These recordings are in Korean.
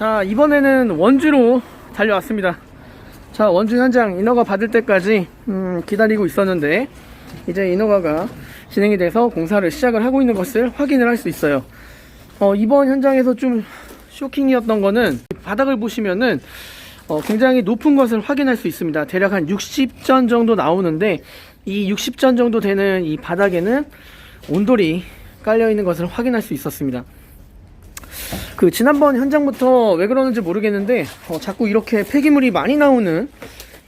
자 이번에는 원주로 달려왔습니다. 자 원주 현장 인허가 받을 때까지 음, 기다리고 있었는데 이제 인허가가 진행이 돼서 공사를 시작을 하고 있는 것을 확인을 할 수 있어요. 어, 이번 현장에서 좀 쇼킹이었던 거는 바닥을 보시면은 어, 굉장히 높은 것을 확인할 수 있습니다. 대략 한 60전 정도 나오는데 이 60전 정도 되는 이 바닥에는 온돌이 깔려 있는 것을 확인할 수 있었습니다 그 지난번 현장부터 왜 그러는지 모르겠는데 어, 자꾸 이렇게 폐기물이 많이 나오는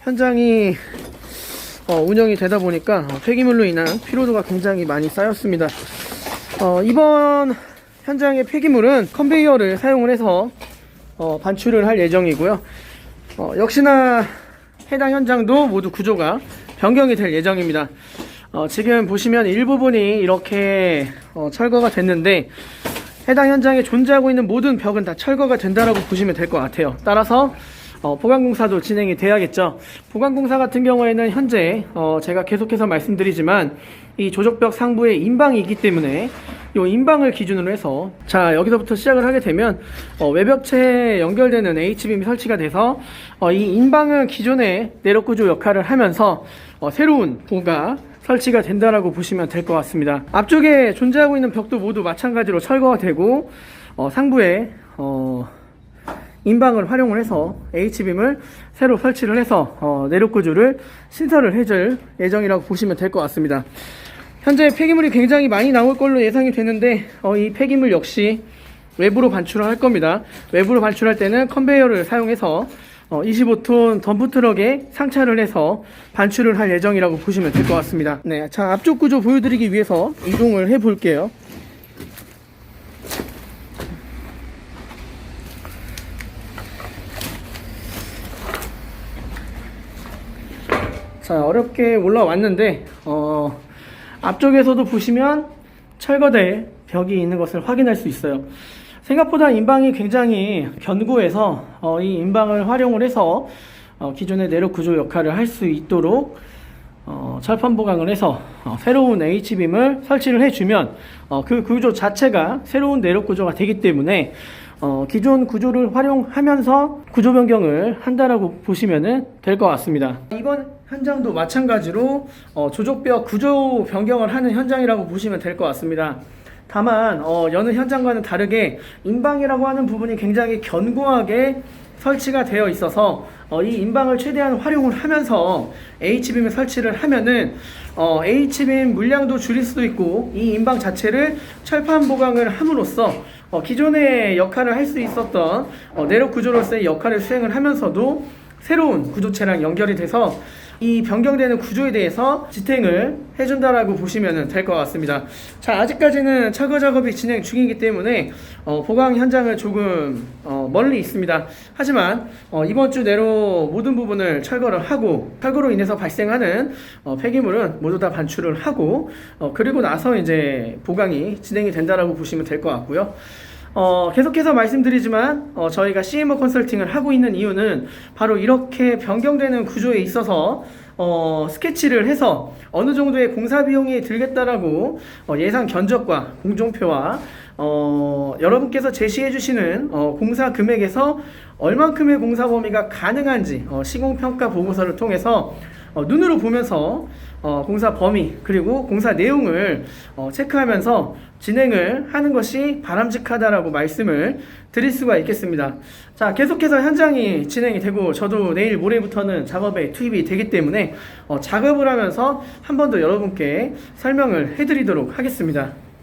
현장이 어, 운영이 되다 보니까 어, 폐기물로 인한 피로도가 굉장히 많이 쌓였습니다. 어, 이번 현장의 폐기물은 컨베이어를 사용을 해서 어, 반출을 할 예정이고요. 어, 역시나 해당 현장도 모두 구조가 변경이 될 예정입니다. 어, 지금 보시면 일부분이 이렇게 어, 철거가 됐는데 해당 현장에 존재하고 있는 모든 벽은 다 철거가 된다라고 보시면 될 것 같아요. 따라서 어, 보강공사도 진행이 돼야겠죠. 보강공사 같은 경우에는 현재 어, 제가 계속해서 말씀드리지만 이 조적벽 상부에 인방이 있기 때문에 이 인방을 기준으로 해서 자 여기서부터 시작을 하게 되면 어, 외벽체에 연결되는 H빔이 설치가 돼서 어, 이 인방은 기존의 내력구조 역할을 하면서 어, 새로운 부가 설치가 된다라고 보시면 될 것 같습니다. 앞쪽에 존재하고 있는 벽도 모두 마찬가지로 철거가 되고 어, 상부에 어, 인방을 활용을 해서 H빔을 새로 설치를 해서 어, 내력 구조를 신설을 해줄 예정이라고 보시면 될 것 같습니다. 현재 폐기물이 굉장히 많이 나올 걸로 예상이 되는데 어, 이 폐기물 역시 외부로 반출을 할 겁니다. 외부로 반출할 때는 컨베이어를 사용해서 어, 25톤 덤프트럭에 상차를 해서 반출을 할 예정이라고 보시면 될 것 같습니다. 네, 자 앞쪽 구조 보여드리기 위해서 이동을 해 볼게요. 자 어렵게 올라왔는데 어, 앞쪽에서도 보시면 철거될 벽이 있는 것을 확인할 수 있어요. 생각보다 인방이 굉장히 견고해서 어, 이 인방을 활용을 해서 어, 기존의 내력 구조 역할을 할 수 있도록 어, 철판 보강을 해서 어, 새로운 H빔을 설치를 해주면 어, 그 구조 자체가 새로운 내력 구조가 되기 때문에 어, 기존 구조를 활용하면서 구조 변경을 한다라고 보시면 될 것 같습니다. 이번 현장도 마찬가지로 어, 조족벽 구조 변경을 하는 현장이라고 보시면 될 것 같습니다. 다만 어, 여느 현장과는 다르게 인방이라고 하는 부분이 굉장히 견고하게 설치가 되어 있어서 어, 이 인방을 최대한 활용을 하면서 H빔을 설치를 하면은 어, H빔 물량도 줄일 수도 있고 이 인방 자체를 철판 보강을 함으로써 어, 기존의 역할을 할 수 있었던 어, 내력 구조로서의 역할을 수행을 하면서도 새로운 구조체랑 연결이 돼서 이 변경되는 구조에 대해서 지탱을 해준다라고 보시면 될 것 같습니다. 자, 아직까지는 철거 작업이 진행 중이기 때문에 어, 보강 현장은 조금 어, 멀리 있습니다. 하지만 어, 이번 주 내로 모든 부분을 철거를 하고 철거로 인해서 발생하는 어, 폐기물은 모두 다 반출을 하고 어, 그리고 나서 이제 보강이 진행이 된다라고 보시면 될 것 같고요. 어, 계속해서 말씀드리지만 어, 저희가 CMO 컨설팅을 하고 있는 이유는 바로 이렇게 변경되는 구조에 있어서 어, 스케치를 해서 어느 정도의 공사 비용이 들겠다라고 어, 예상 견적과 공종표와 어, 여러분께서 제시해 주시는 어, 공사 금액에서 얼만큼의 공사 범위가 가능한지 어, 시공평가 보고서를 통해서 어, 눈으로 보면서 어, 공사 범위 그리고 공사 내용을 어, 체크하면서 진행을 하는 것이 바람직하다라고 말씀을 드릴 수가 있겠습니다. 자, 계속해서 현장이 진행이 되고 저도 내일 모레부터는 작업에 투입이 되기 때문에 어, 작업을 하면서 한 번 더 여러분께 설명을 해드리도록 하겠습니다.